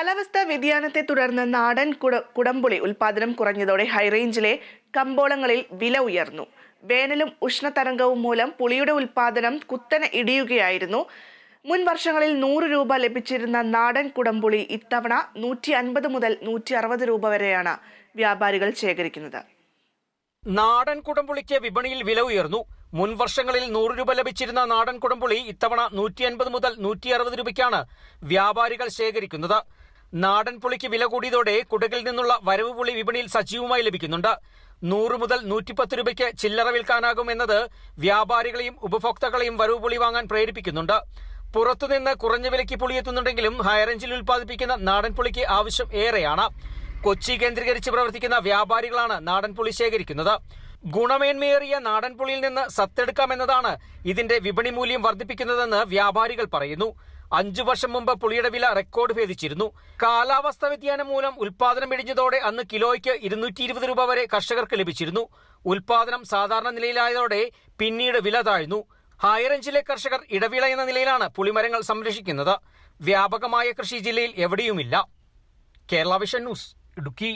കാലാവസ്ഥാ വ്യതിയാനത്തെ തുടർന്ന് നാടൻ കുട കുടംപുളി ഉൽപാദനം കുറഞ്ഞതോടെ ഹൈറേഞ്ചിലെ കമ്പോളങ്ങളിൽ വില ഉയർന്നു. വേനലും ഉഷ്ണതരംഗവും മൂലം പുളിയുടെ ഉൽപാദനം കുത്തനെ ഇടിയുകയായിരുന്നു. മുൻ വർഷങ്ങളിൽ നൂറ് രൂപ ലഭിച്ചിരുന്ന നാടൻ കുടംപുളി ഇത്തവണ നൂറ്റി അൻപത് മുതൽ നൂറ്റി അറുപത് രൂപ വരെയാണ് വ്യാപാരികൾ ശേഖരിക്കുന്നത്. നാടൻ കുടംപുളിക്ക് വിപണിയിൽ വില ഉയർന്നു. മുൻ വർഷങ്ങളിൽ നൂറ് രൂപ ലഭിച്ചിരുന്ന നാടൻ കുടംപുളി ഇത്തവണ നൂറ്റി അൻപത് മുതൽ നൂറ്റി അറുപത് രൂപയ്ക്കാണ് വ്യാപാരികൾ ശേഖരിക്കുന്നത്. നാടൻ പുളിക്ക് വില കൂടിയതോടെ കുടകിൽ നിന്നുള്ള വരവ് പുളി വിപണിയിൽ സജീവമായി ലഭിക്കുന്നുണ്ട്. നൂറ് മുതൽ നൂറ്റിപ്പത്ത് രൂപയ്ക്ക് ചില്ലറ വിൽക്കാനാകും എന്നത് വ്യാപാരികളെയും ഉപഭോക്താക്കളെയും വരവ് പുളി വാങ്ങാൻ പ്രേരിപ്പിക്കുന്നുണ്ട്. പുറത്തുനിന്ന് കുറഞ്ഞ വിലയ്ക്ക് പുളി എത്തുന്നുണ്ടെങ്കിലും ഹൈറേഞ്ചിൽ ഉൽപ്പാദിപ്പിക്കുന്ന നാടൻ പുളിക്ക് ആവശ്യം ഏറെയാണ്. കൊച്ചി കേന്ദ്രീകരിച്ച് പ്രവർത്തിക്കുന്ന വ്യാപാരികളാണ് നാടൻ പുളി ശേഖരിക്കുന്നത്. ഗുണമേന്മയേറിയ നാടൻ പുളിയിൽ നിന്ന് സത്തെടുക്കാമെന്നതാണ് ഇതിന്റെ വിപണി മൂല്യം വർദ്ധിപ്പിക്കുന്നതെന്ന് വ്യാപാരികൾ പറയുന്നു. അഞ്ചു വർഷം മുമ്പ് പുളിയുടെ വില റെക്കോർഡ് ഭേദിച്ചിരുന്നു. കാലാവസ്ഥ വ്യതിയാനം മൂലം ഉൽപാദനം ഇടിഞ്ഞതോടെ അന്ന് കിലോയ്ക്ക് ഇരുന്നൂറ്റി ഇരുപത് രൂപ വരെ കർഷകർക്ക് ലഭിച്ചിരുന്നു. ഉൽപാദനം സാധാരണ നിലയിലായതോടെ പിന്നീട് വില താഴ്ന്നു. ഹൈറേഞ്ചിലെ കർഷകർ ഇടവിള എന്ന നിലയിലാണ് പുളിമരങ്ങൾ സംരക്ഷിക്കുന്നത്. വ്യാപകമായ കൃഷി ജില്ലയിൽ എവിടെയുമില്ല. Kerala vision news Idukki.